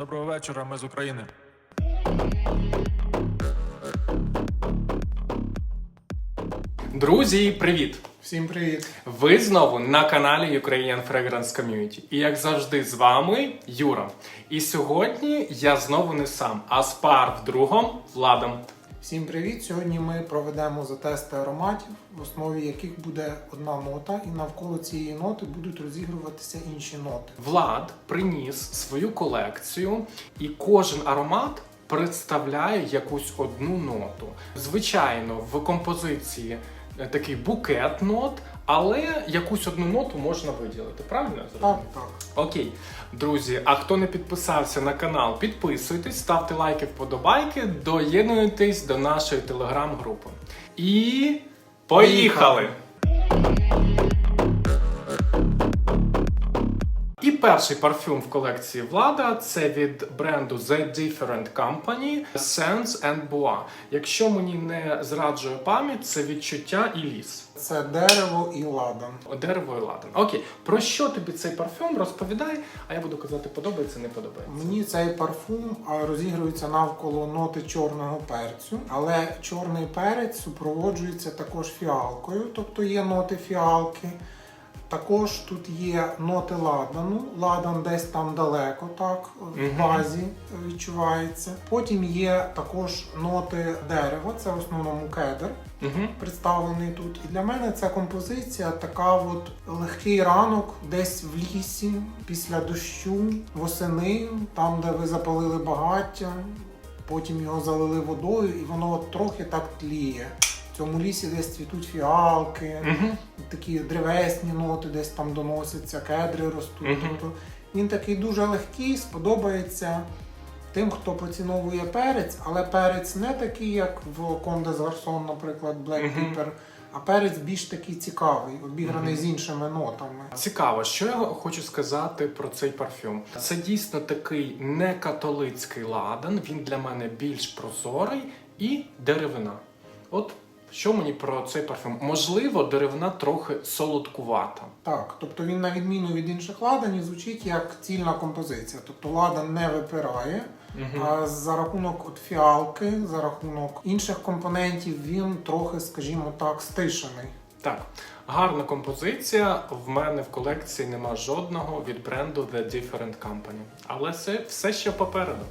Доброго вечора, ми з України. Друзі, привіт! Всім привіт! Ви знову на каналі Ukrainian Fragrance Community. І як завжди, з вами Юра. І сьогодні я знову не сам, а з пар вдругом Владом. Всім привіт! Сьогодні ми проведемо затести ароматів, в основі яких буде одна нота, і навколо цієї ноти будуть розігруватися інші ноти. Влад приніс свою колекцію, і кожен аромат представляє якусь одну ноту. Звичайно, в композиції такий букет нот, але якусь одну ноту можна виділити. Правильно? Так, так. Окей, друзі, а хто не підписався на канал, підписуйтесь, ставте лайки, вподобайки, доєднуйтесь до нашої телеграм-групи. І поїхали! Перший парфюм в колекції Влада це від бренду The Different Company Sense and Bois. Якщо мені не зраджує пам'ять, це відчуття і ліс. Це дерево і ладан. Дерево і ладан. Окей, про що тобі цей парфюм? Розповідай, а я буду казати, подобається, не подобається. Мені цей парфум розігрується навколо ноти чорного перцю, але чорний перець супроводжується також фіалкою, тобто є ноти фіалки. Також тут є ноти ладану. Ладан десь там далеко, так, в базі відчувається. Потім є також ноти дерева, це в основному кедр представлений тут. І для мене ця композиція така от легкий ранок десь в лісі, після дощу, восени, там, де ви запалили багаття, потім його залили водою, і воно от трохи так тліє. Цьому лісі десь цвітуть фіалки, Угу. такі древесні ноти десь там доносяться, кедри ростуть. Мгм. Тобто він такий дуже легкий, сподобається тим, хто поціновує перець, але перець не такий, як в Conde Garçon, наприклад, Black. Pepper, а перець більш такий цікавий, обіграний з іншими нотами. Цікаво, що я хочу сказати про цей парфюм. Це дійсно такий не католицький ладан. Він для мене більш прозорий і деревина. От що мені про цей парфюм? Можливо, деревина трохи солодкувата. Так, тобто він, на відміну від інших ладанів, звучить як цільна композиція. Тобто ладан не випирає, Мгм. а за рахунок от фіалки, за рахунок інших компонентів, він трохи, скажімо так, стишений. Так, гарна композиція. В мене в колекції нема жодного від бренду The Different Company. Але це все ще попереду.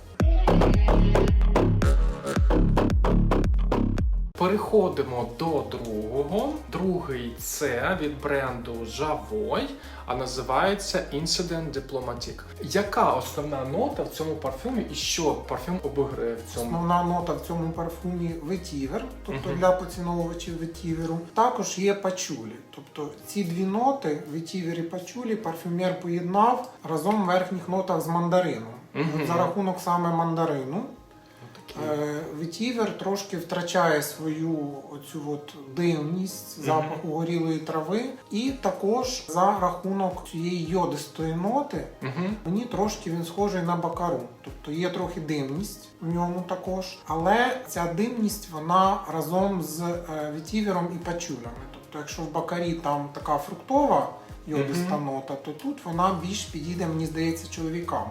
Переходимо до другого. Другий це від бренду Javoy, а називається Incident Diplomatic. Яка основна нота в цьому парфюмі і що парфюм обіграє в цьому? Основна нота в цьому парфумі ветівер, тобто Мгм. для поціновувачів ветіверу. Також є пачулі. Тобто ці дві ноти, ветівер і пачулі, парфюмер поєднав разом в верхніх нотах з мандарином. Мгм. От За рахунок саме мандарину. Такі. Е, Ветівер трошки втрачає свою оцю от дивність запаху горілої трави, і також за рахунок цієї йодистої ноти Мгм. мені трошки він схожий на бакару. Тобто є трохи димність в ньому також, але ця димність вона разом з е, ветівером і пачулями. Тобто, якщо в бакарі там така фруктова йодиста Мгм. нота, то тут вона більш підійде, мені здається, чоловікам.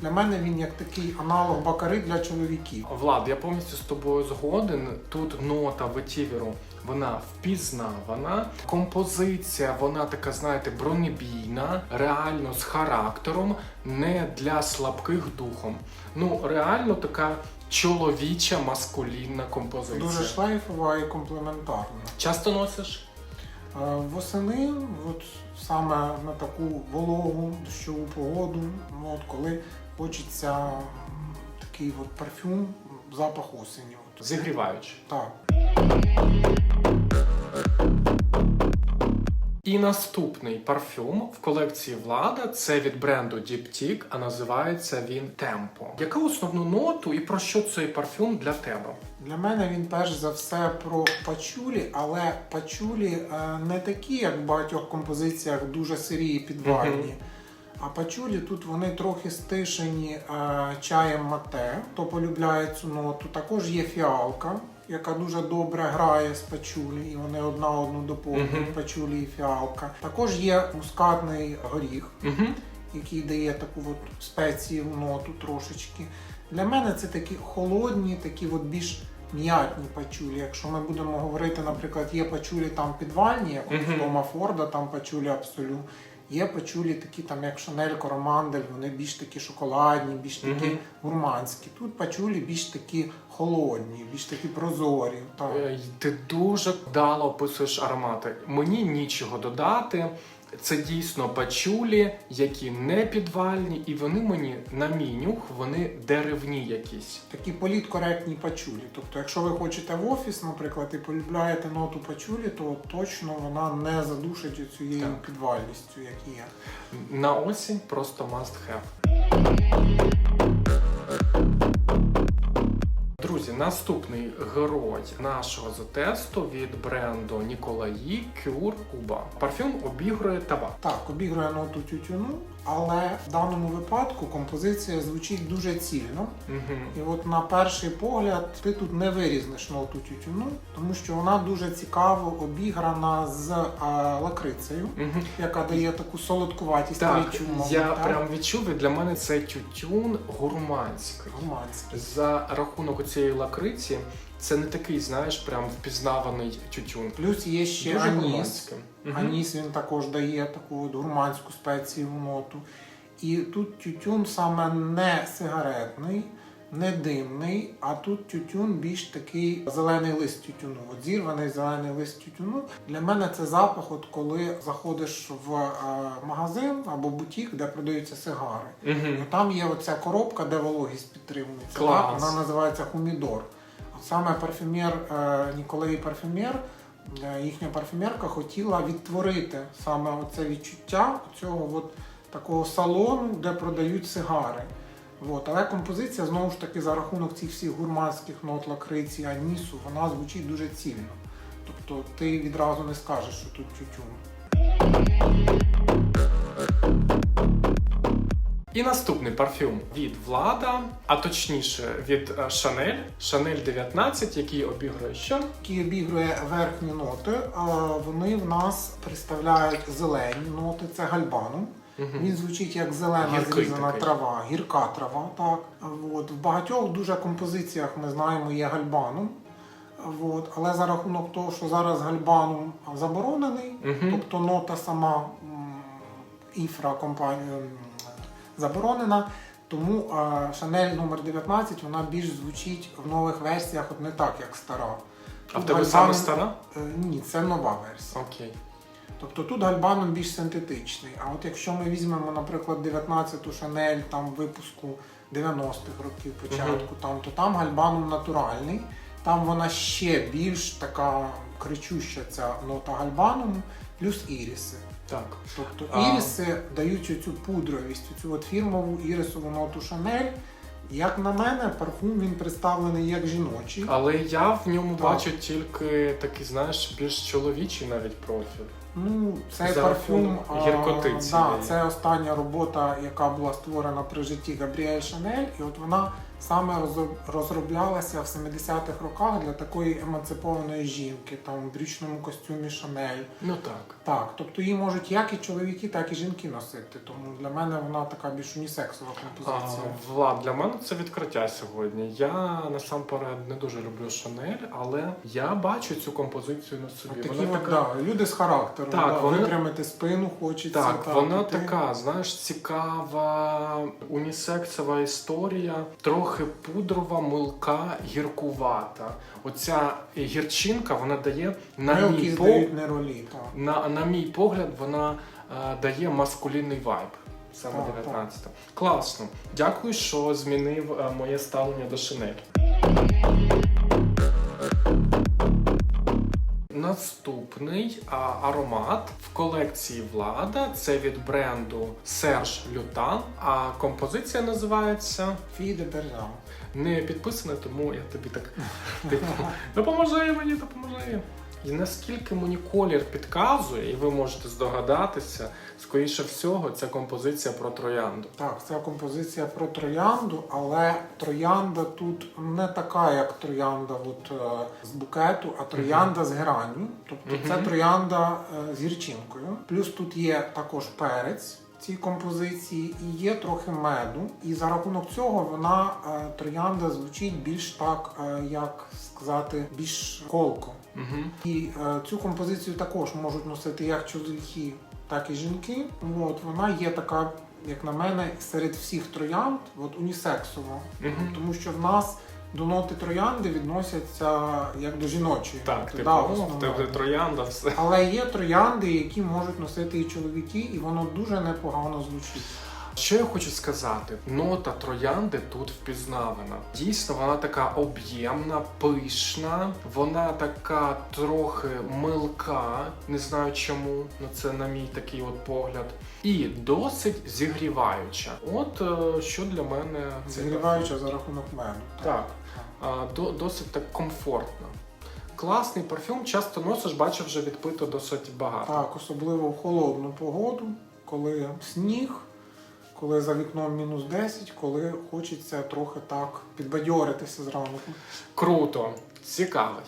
Для мене він як такий аналог бакари для чоловіків. Влад, я повністю з тобою згоден. Тут нота ветіверу, вона впізнавана. Композиція, вона така, знаєте, бронебійна, реально з характером, не для слабких духом. Ну, реально така чоловіча маскулінна композиція. Дуже шлейфова і комплементарна. Часто носиш? Е, Восени, от саме на таку вологу дощову погоду, ну, от коли хочеться такий от парфюм, запах осені. Зігріваючи. Так. І наступний парфюм в колекції Влада це від бренду Diptyque, а називається він Tempo. Яку основну ноту і про що цей парфюм для тебе? Для мене він перш за все про пачулі, але пачулі е, не такі, як в багатьох композиціях, дуже сирі і підвальні. Мгм. А пачулі тут вони трохи стишені е, чаєм мате, хто полюбляє цю ноту. Також є фіалка, яка дуже добре грає з пачулі, і вони одна одну доповнюють Мгм. пачулі і фіалка. Також є мускатний горіх. Угу. який дає таку от спецію ноту трошечки. Для мене це такі холодні, такі от більш м'ятні пачулі. Якщо ми будемо говорити, наприклад, є пачулі там підвальні, як у Тома Форда, там пачулі абсолют. Є пачулі такі, там як Шанель Коромандель, вони більш такі шоколадні, більш такі Мгм. гурманські. Тут пачулі більш такі холодні, більш такі прозорі. Так. Е, Ти дуже вдало описуєш аромати. Мені нічого додати. Це дійсно пачулі, які не підвальні, і вони мені, на мій нюх, вони деревні якісь. Такі політкоректні пачулі. Тобто, якщо ви хочете в офіс, наприклад, і полюбляєте ноту пачулі, то точно вона не задушить цією Так. підвальністю, як є. На осінь просто must have. Наступний герой нашого затесту від бренду Ніколаї Кюр Куба. Парфюм обігрує табак. Так, обігрує ноту тютюну, але в даному випадку композиція звучить дуже цільно. Угу. І от на перший погляд ти тут не вирізнеш ноту тютюну, тому що вона дуже цікаво обіграна з е, лакрицею, Угу. яка дає таку солодкуватість Так, мабуть, я так? прям відчув, і для мене це тютюн гурманський. Гурманський. За рахунок цієї лакриці, це не такий, знаєш, прям впізнаваний тютюн. Плюс є ще Дуже аніс. Мгм. Аніс він також дає таку гурманську спецію ноту. І тут тютюн саме не сигаретний, не димний, а тут тютюн більш такий зелений лист тютюну. От зірваний зелений лист тютюну. Для мене це запах, от коли заходиш в е, магазин або бутік, де продаються сигари. Ну, Там є оця коробка, де вологість підтримується. Клас. Вона називається хумідор. Саме парфюмер е, Ніколей Парфюмер, е, їхня парфюмерка хотіла відтворити саме оце відчуття цього от такого салону, де продають сигари. От. Але композиція знову ж таки за рахунок цих всіх гурманських нот лакриці, анісу, вона звучить дуже цільно. Тобто ти відразу не скажеш, що тут тютюн. І наступний парфюм від Влада, а точніше від е, Chanel, Chanel 19, який обігрує що? який обігрує верхні ноти, вони в нас представляють зелені ноти, це гальбанум. Мгм. Він звучить як зелена Гіркий зрізана такий. трава, гірка трава. Так. От. В багатьох дуже композиціях ми знаємо є гальбанум. От. Але за рахунок того, що зараз гальбанум заборонений, Мгм. тобто нота сама іфра компанія заборонена. Тому Chanel номер 19 вона більш звучить в нових версіях, от не так, як стара. А в тебе гальбанум- саме стара? Е, Ні, це нова версія. Окей. Тобто тут гальбаном більш синтетичний. А от якщо ми візьмемо, наприклад, 19-ту Шанель там випуску 90-х років початку, там, то там гальбаном натуральний, там вона ще більш така кричуща ця нота гальбаному, плюс іріси. Так. Тобто А. іріси дають оцю пудровість, цю от фірмову ірисову ноту Шанель. Як на мене, парфум він представлений як жіночий. Але я в ньому Так. бачу тільки такий, знаєш, більш чоловічий навіть профіль. Ну, цей За парфюм гіркоти да, це остання робота, яка була створена при житті Габріель Шанель, і от вона саме розроб- розроблялася в 70-х роках для такої емансипованої жінки, там в брючному костюмі Шанель. Ну так. Так, тобто її можуть як і чоловіки, так і жінки носити. Тому для мене вона така більш унісексова А, композиція. Влад, для мене це відкриття сьогодні. Я насамперед не дуже люблю Шанель, але я бачу цю композицію на собі. От такі вона от, така, да, люди з характером, Так, да, вони- випрямити спину хочеться. так, так, вона ти- така, знаєш, цікава, унісексова історія, трохи пудрова, милка, гіркувата. Оця гірчинка вона дає на мій здають не ролі. Так. На, на мій погляд, вона е, дає маскулінний вайб. Саме Так, 19 Класно. Дякую, що змінив е, моє ставлення до шинель. Наступний а, аромат в колекції Влада. Це від бренду Serge Лютан. А композиція називається Фіде Держава. Не підписана, тому я тобі так типу, допоможи мені, допоможи. І наскільки мені колір підказує, і ви можете здогадатися, скоріше всього, це композиція про троянду. Так, це композиція про троянду, але троянда тут не така, як троянда от, е, з букету, а троянда з геранню. Тобто це троянда е, з гірчинкою. Плюс тут є також перець. Цій композиції і є трохи меду. І за рахунок цього вона е, троянда звучить більш так, е, як сказати, більш колко. Угу. І е, цю композицію також можуть носити як чоловіки, так і жінки. От вона є така, як на мене, серед всіх троянд, от унісексова. Мгм. Тому що в нас до ноти троянди відносяться як до жіночої. Так, ноти, типу, да, в тебе троянда, все. Але є троянди, які можуть носити і чоловіки, і воно дуже непогано звучить. Що я хочу сказати? Нота троянди тут впізнавана. Дійсно, вона така об'ємна, пишна, вона така трохи милка, не знаю чому, ну це на мій такий от погляд. І досить зігріваюча. От е, що для мене Зігріваюча за рахунок меду. Так. до, досить так комфортно. Класний парфюм, часто носиш, бачив вже відпито досить багато. Так, особливо в холодну погоду, коли сніг, коли за вікном мінус 10, коли хочеться трохи так підбадьоритися зранку. Круто, цікавий.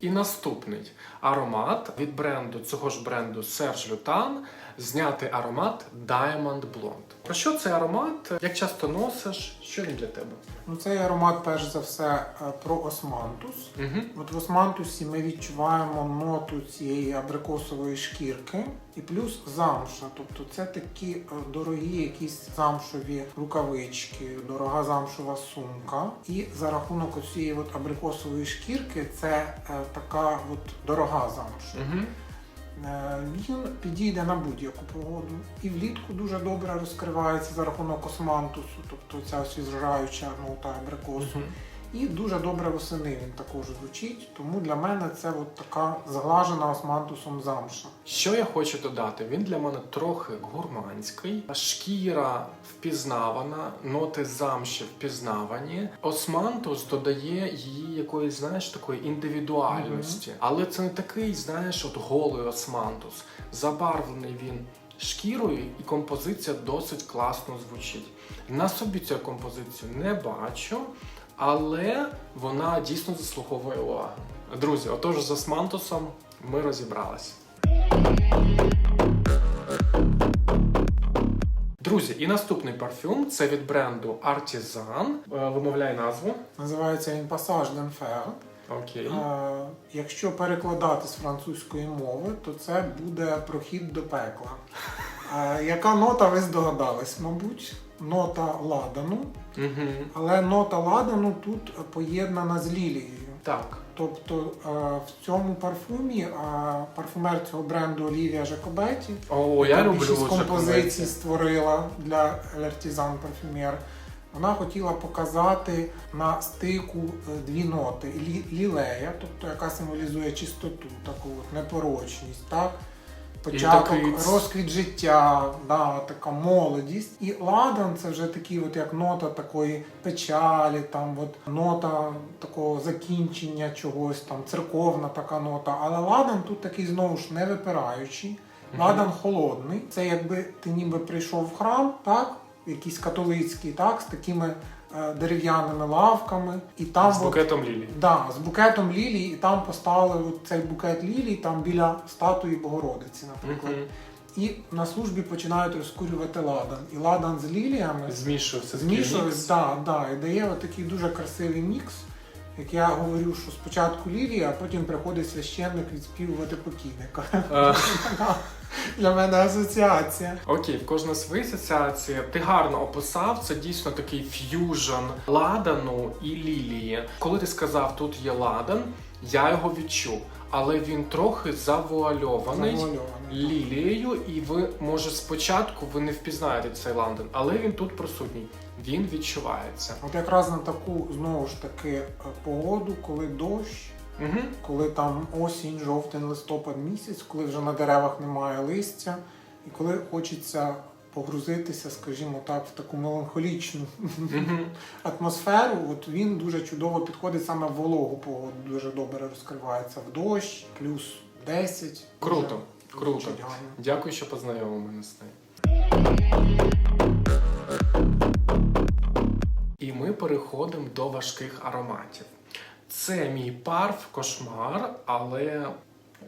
І наступний аромат від бренду цього ж бренду Serge Lutan знятий аромат Diamond Blonde. Про що цей аромат? Як часто носиш? Що він для тебе? Ну, цей аромат, перш за все, е, про османтус. Угу. От в османтусі ми відчуваємо ноту цієї абрикосової шкірки і плюс замша. Тобто це такі е, дорогі якісь замшові рукавички, дорога замшова сумка. І за рахунок цієї абрикосової шкірки це е, така от дорога замша. Угу. Е, Він підійде на будь-яку погоду. І влітку дуже добре розкривається за рахунок османтусу, тобто ця освіжаюча нота абрикосу. І дуже добре восени він також звучить. Тому для мене це от така зглажена османтусом замша. Що я хочу додати? Він для мене трохи гурманський, шкіра впізнавана, ноти замші впізнавані. Османтус додає її якоїсь, знаєш, такої індивідуальності. Але це не такий, знаєш, от голий османтус. Забарвлений він шкірою, і композиція досить класно звучить. На собі цю композицію не бачу. Але вона дійсно заслуговує уваги. Друзі, отож з османтусом ми розібралися. Друзі, і наступний парфюм це від бренду Artisan. Е, Вимовляй назву. Називається він Passage d'Enfer. Окей. Е, Якщо перекладати з французької мови, то це буде прохід до пекла. Е, Яка нота ви здогадались? Мабуть, нота ладану. Угу. Але нота ладану тут поєднана з лілією. Так. Тобто е, в цьому парфумі е, парфумер цього бренду Олівія Жакобеті О, я люблю більшість композицій створила для L'Artisan Parfumier. Вона хотіла показати на стику е, дві ноти: лілея, тобто яка символізує чистоту, таку от непорочність, так? Початок, такий розквіт життя, да, така молодість. І ладан це вже такий, от як нота такої печалі, там от нота такого закінчення чогось, там церковна така нота. Але ладан тут такий знову ж не випираючий. Ладан холодний. Це якби ти ніби прийшов в храм, так? Якийсь католицький, так, з такими дерев'яними лавками, і там З от- букетом лілій. Да, з букетом лілій, і там поставили от цей букет лілій там біля статуї Богородиці, наприклад. Мгм. І на службі починають розкурювати ладан. І ладан з ліліями Змішується Змішується, да, да, і дає от такий дуже красивий мікс. Як я говорю, що спочатку лілія, а потім приходить священник відспівувати покійника. Для мене асоціація. Окей, в кожна свої асоціації. Ти гарно описав. Це дійсно такий ф'южн ладану і лілії. Коли ти сказав, тут є ладан, я його відчув, але він трохи завуальований. Завуальований. Лілією, і ви може спочатку ви не впізнаєте цей ландон, але він тут присутній. Він відчувається. От якраз на таку знову ж таки е, погоду, коли дощ, Угу. коли там осінь, жовтень, листопад місяць, коли вже на деревах немає листя, і коли хочеться погрузитися, скажімо так, в таку меланхолічну Угу. атмосферу, от він дуже чудово підходить саме в вологу погоду, дуже добре розкривається в дощ, плюс 10. Круто, Дуже круто. гарно. Дякую, що познайомив мене з ним. І ми переходимо до важких ароматів. Це мій парф кошмар, але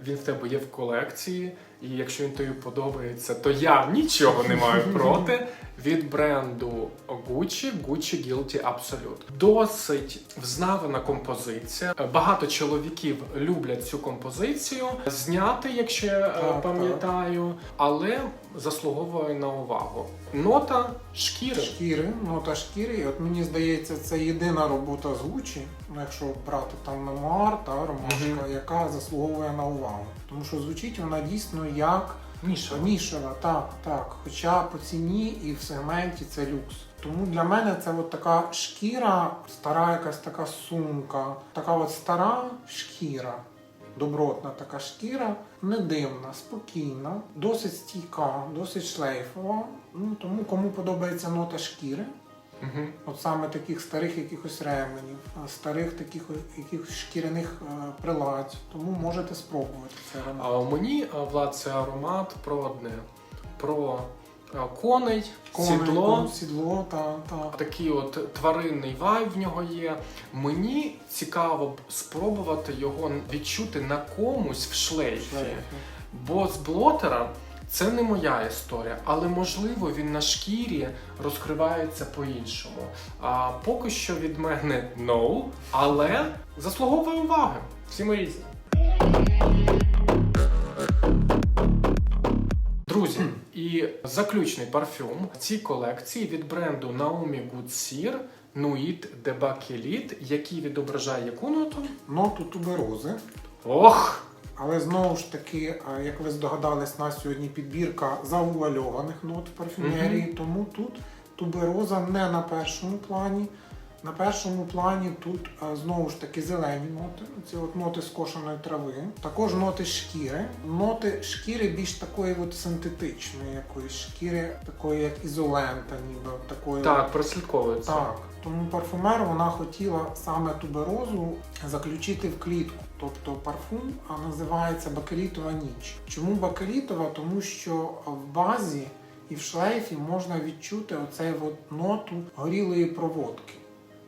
Він в тебе є в колекції, і якщо він тобі подобається, то я нічого не маю проти. Від бренду Gucci, Gucci Guilty Absolute. Досить взнавана композиція. Багато чоловіків люблять цю композицію. Зняти, якщо я е, Так, пам'ятаю, але заслуговує на увагу. Нота шкіри. Шкіри, нота шкіри. І от мені здається, це єдина робота з ну якщо брати там мемуар та ромашка, Мгм. яка заслуговує на увагу. Тому що звучить вона дійсно як Ніша. нішева, так, так. Хоча по ціні і в сегменті це люкс. Тому для мене це от така шкіра, стара якась така сумка, така от стара шкіра. Добротна така шкіра, не димна, спокійна, досить стійка, досить шлейфова. Ну, тому кому подобається нота шкіри, Угу. от саме таких старих якихось ременів, старих таких якихось шкіряних е, приладь, тому можете спробувати це аромат. А мені а, Влад, це аромат про одне: про а, коней, сідло. Коней, сідло, та, та. Такий от тваринний вайб в нього є. Мені цікаво б спробувати його відчути на комусь в шлейфі. шлейфи. Бо з блотера це не моя історія, але можливо він на шкірі розкривається по-іншому. А поки що від мене no, але заслуговує уваги. Всі ми різні. Друзі, і заключний парфюм цій колекції від бренду Naomi Good Sear Nuit de Bakelit, який відображає яку ноту? Ноту туберози. Ох! Але знову ж таки, як ви здогадались, на сьогодні підбірка завуальованих нот в парфюмерії, тому тут тубероза не на першому плані. На першому плані тут знову ж таки зелені ноти, це от ноти скошеної трави, також ноти шкіри. Ноти шкіри більш такої от синтетичної, якоїсь шкіри, такої як ізолента, ніби такої. Так, прослідковується. Так, тому парфумер вона хотіла саме туберозу заключити в клітку. Тобто парфум а, називається бакелітова ніч. Чому бакелітова? Тому що в базі і в шлейфі можна відчути оцей от ноту горілої проводки.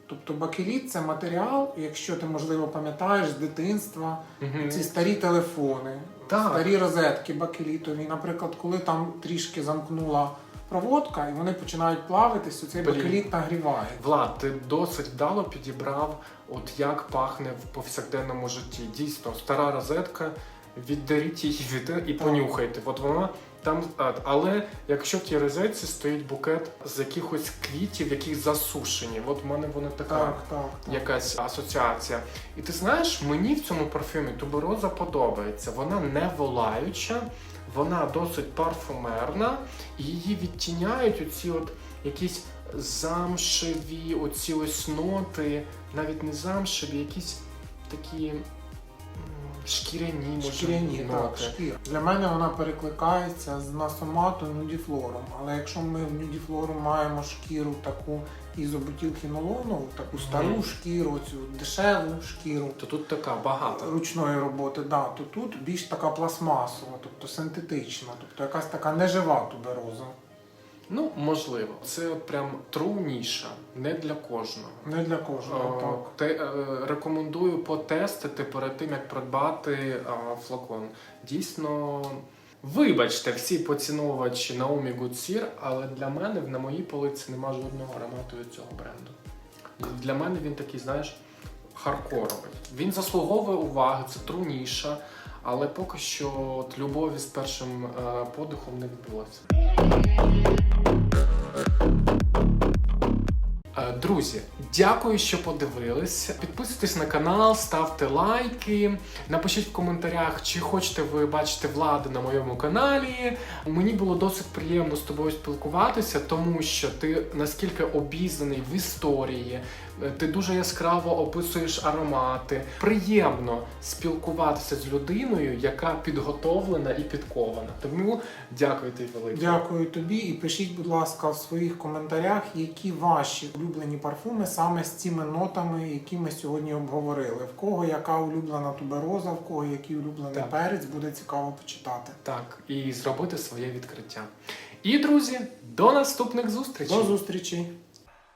Тобто бакеліт це матеріал, якщо ти можливо пам'ятаєш з дитинства, Мгм. ці старі телефони, Так. старі розетки бакелітові. Наприклад, коли там трішки замкнула проводка і вони починають плавитись, цей Блін. бакеліт нагріває. Влад, ти досить вдало підібрав, от як пахне в повсякденному житті. Дійсно, стара розетка, віддаріть її від і понюхайте. От вона там. Але якщо в тій розетці стоїть букет з якихось квітів, які засушені, от в мене вона така. Так, так. так. Якась асоціація. І ти знаєш, мені в цьому парфюмі тубероза подобається. Вона не волаюча, вона досить парфумерна, і її відтіняють оці от якісь замшеві, оці ось ноти, навіть не замшеві, якісь такі шкіряні, може, Шкіряні, так, ноти. шкіра. Для мене вона перекликається з насомату нюдіфлором. Але якщо ми в нюдіфлору маємо шкіру таку ізобутілхінолонову, таку стару Мгм. шкіру, цю дешеву шкіру То тут така багата. ручної роботи, да, то тут більш така пластмасова, тобто синтетична, тобто якась така нежива тубероза. Ну, можливо. Це от прям тру ніша, не для кожного. Не для кожного, О, так. Те, е, рекомендую потестити перед тим, як придбати е, флакон. Дійсно, вибачте, всі поціновувачі Naomi Sear, але для мене на моїй полиці нема жодного аромату від цього бренду. Для мене він такий, знаєш, хардкоровий. Він заслуговує уваги, це труніша, але поки що от, любові з першим е, подихом не відбулося. Е, Друзі, дякую, що подивились. Підписуйтесь на канал, ставте лайки, напишіть в коментарях, чи хочете ви бачити владу на моєму каналі. Мені було досить приємно з тобою спілкуватися, тому що ти наскільки обізнаний в історії, ти дуже яскраво описуєш аромати. Приємно спілкуватися з людиною, яка підготовлена і підкована. Тому дякую тобі велике. Дякую тобі і пишіть, будь ласка, в своїх коментарях, які ваші улюблені парфуми саме з цими нотами, які ми сьогодні обговорили. В кого яка улюблена тубероза, в кого який улюблений Так. перець, буде цікаво почитати. Так, і зробити своє відкриття. І, друзі, до наступних зустрічей! До зустрічі!